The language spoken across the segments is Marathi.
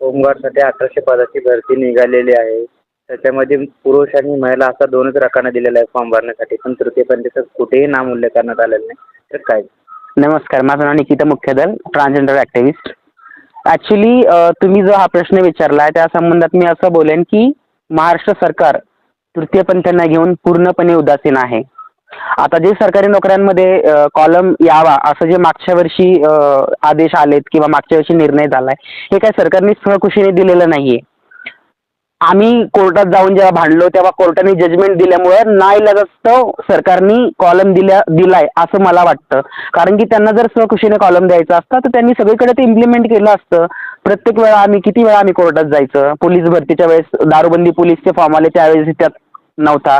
होमगार्डसाठी अठराशे पदाची भरती निघालेली आहे. त्याच्यामध्ये पुरुष आणि महिला असा दोनच रकाना दिलेला आहे फॉर्म भरण्यासाठी. पण तृतीयपंथीचं कुठेही नाम उल्लेख करण्यात आलेलं नाही. तर काय? नमस्कार माझं नाव Nikita Mukhyadal transgender activist actually तुम्ही जो हा प्रश्न विचारला आहे त्या संबंधात मी असं बोलेन की महाराष्ट्र सरकार तृतीयपंथींना घेऊन पूर्णपणे उदासीन आहे. आता जे सरकारी नोकऱ्यांमध्ये कॉलम यावा असं जे मागच्या वर्षी आदेश आलेत किंवा मागच्या वर्षी निर्णय झालाय हे काय सरकारने सहकुशीने दिलेलं नाहीये. आम्ही कोर्टात जाऊन जेव्हा भांडलो तेव्हा कोर्टाने जजमेंट दिल्यामुळं नाईलाजास्तव सरकारने कॉलम दिल्या दिलाय असं मला वाटतं. कारण की त्यांना जर सहकुशीने कॉलम द्यायचा असता तर त्यांनी सगळीकडे ते इम्प्लिमेंट केलं असतं. प्रत्येक वेळा आम्ही किती वेळा आम्ही कोर्टात जायचं? पोलीस भरतीच्या वेळेस दारूबंदी पोलीसचे फॉर्म आले त्यावेळेस त्यात नव्हता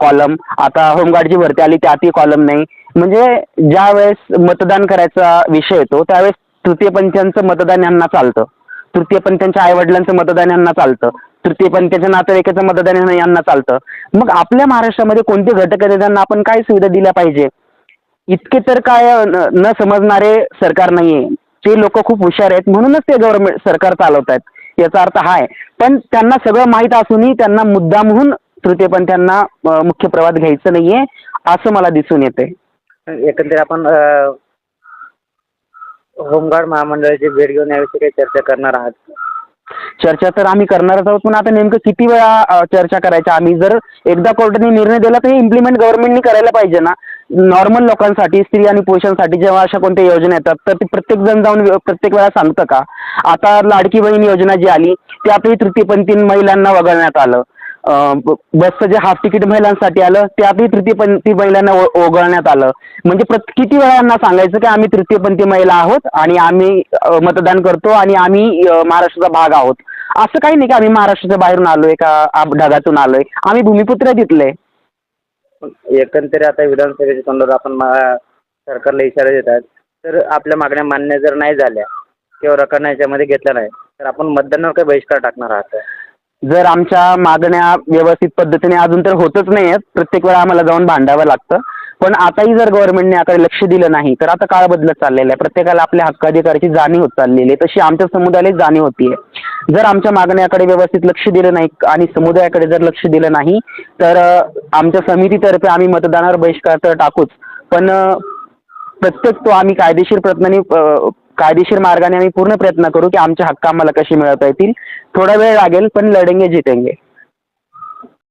कॉलम आता होमगार्डची भरती आली त्यातही कॉलम नाही. म्हणजे ज्या वेळेस मतदान करायचा विषय येतो त्यावेळेस तृतीयपंथीयांचं मतदान यांना चालतं. तृतीयपंथीयांच्या आईवडिलांचं मतदान यांना चालतं. तृतीयपंथीच्या नातेवाईकाचं मतदान यांना- यांना चालतं. मग आपल्या महाराष्ट्रामध्ये कोणते घटक आहेत? त्यांना आपण काय सुविधा दिल्या पाहिजे? इतके तर काय न न समजणारे सरकार नाहीये. ते लोक खूप हुशार आहेत. म्हणूनच ते गव्हर्नमेंट सरकार चालवत आहेत याचा अर्थ हा आहे. पण त्यांना सगळं माहीत असूनही त्यांना मुद्दामहून तृतीयपंथीयांना अं, मुख्य प्रवाद घ्यायचं नाहीये असं मला दिसून येते एकंदरीत आपण होमगार्ड महामंडळाची भेट घेऊन याविषयी काही चर्चा करणार आहात? चर्चा तर आम्ही करणारच आहोत पण आता नेमकं किती वेळा चर्चा करायच्या? आम्ही जर एकदा कोर्टाने निर्णय दिला तर इम्प्लिमेंट गव्हर्नमेंटनी करायला पाहिजे ना. नॉर्मल लोकांसाठी स्त्री आणि पुरुषांसाठी जेव्हा अशा कोणत्या योजना येतात तर ते प्रत्येक जण जाऊन प्रत्येक वेळा सांगतं का? आता लाडकी बहीण योजना जी आली ती आपली तृतीयपंथी महिलांना वगळण्यात आलं. बसचं जे हाफ तिकीट महिलांसाठी आलं ते तृतीयपंथी महिलांना ओ- वगळण्यात आलं. म्हणजे प्रत किती वेळा यांना सांगायचं की आम्ही तृतीयपंथी महिला आहोत आणि आम्ही मतदान करतो आणि आम्ही महाराष्ट्राचा भाग आहोत. असं काही नाही की आम्ही महाराष्ट्राच्या बाहेरून आलोय का ढगातून आलोय. आम्ही भूमिपुत्र आहे तिथले एकंदरीत आता विधानसभेच्या तोंडावर आपण सरकारला इशारा देत आहेत. तर आपल्या मागण्या मान्य जर नाही झाल्या किंवा रकाना याच्यामध्ये घेतल्या नाही तर आपण मतदानावर काही बहिष्कार टाकणार आहात. जर आमच्या मागण्या व्यवस्थित पद्धतीने अजून तर होतच नाही आहेत प्रत्येक वेळा आम्हाला जाऊन भांडावं लागतं. पण आताही जर गव्हर्नमेंटने याकडे लक्ष दिलं नाही तर आता काळ बदलत चाललेला आहे. प्रत्येकाला आपल्या हक्काधिकाराची जाणीव होत चाललेली आहे. तशी आमच्या समुदायाला जाणीव होतीये जर आमच्या मागण्याकडे व्यवस्थित लक्ष दिलं नाही आणि समुदायाकडे जर लक्ष दिलं नाही तर आमच्या समितीतर्फे आम्ही मतदानावर बहिष्कार तर टाकूच. पण प्रत्येक तो आम्ही कायदेशीर प्रयत्नाने कायदेशीर मार्गाने आम्ही पूर्ण प्रयत्न करू की आमचे हक्क आम्हाला कसे मिळवता येतील. थोडा वेळ लागेल पण लढेंगे जितेंगे.